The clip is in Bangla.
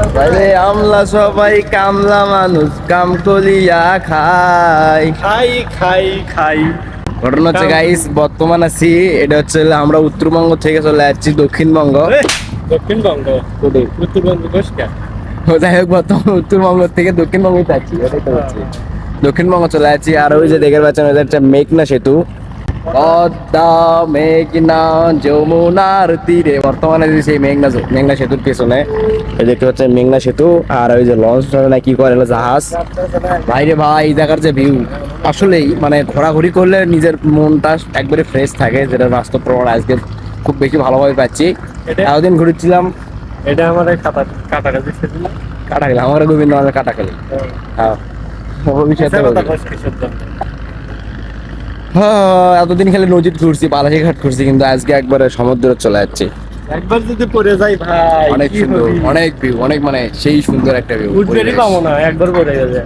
আরে আমলা সবাই কামলা মানুষ কাম কলিয়া খাই। খাই খাই খাই। ঘটনা হচ্ছে গাইস বর্তমান আছি এটা হচ্ছে আমরা উত্তরবঙ্গ থেকে চলে যাচ্ছি দক্ষিণবঙ্গ। দক্ষিণবঙ্গ? উত্তরবঙ্গ যাই হোক বর্তমান উত্তরবঙ্গ থেকে দক্ষিণবঙ্গে যাচ্ছি এটাই তো হচ্ছে। দক্ষিণবঙ্গ চলে যাচ্ছি আর ওই যে দেখে পাচ্ছেন ওদের একটা মেঘনা সেতু। পদ্মা মেঘনা যমুনার তীরে। বর্তমানে যে সেই মেঘনা মেঘনা সেতুর পেছনে দেখতে পাচ্ছেন মেঘনা সেতু। আর ওই যে লঞ্চ না কি করে জাহাজ। বাইরে ভাই দেখার যে ভিউ আসলেই মানে ঘোরাঘুরি করলে নিজের মনটা একবারে ফ্রেশ থাকে যেটা বাস্তব প্রমাণ। আজকে খুব বেশি ভালোভাবে পাচ্ছি। এতদিন ঘুরেছিলাম। এটা আমাদের কাটা কাটা কাটা দিছিল কাটা গোবিন্দ আমাদের কাটা খেলি হ্যাঁ। ভবিষ্যতে এতদিন খেলে নজির ঘুরছি পালাশি ঘাট ঘুরছি কিন্তু আজকে একবারে সমুদ্রে চলে যাচ্ছে। একবার যদি পড়ে যাই ভাই অনেক সুন্দর অনেক ভিউ অনেক মানে সেই সুন্দর একটা ভিউ উঠবেনই পাবো না একবার পড়ে গেছে।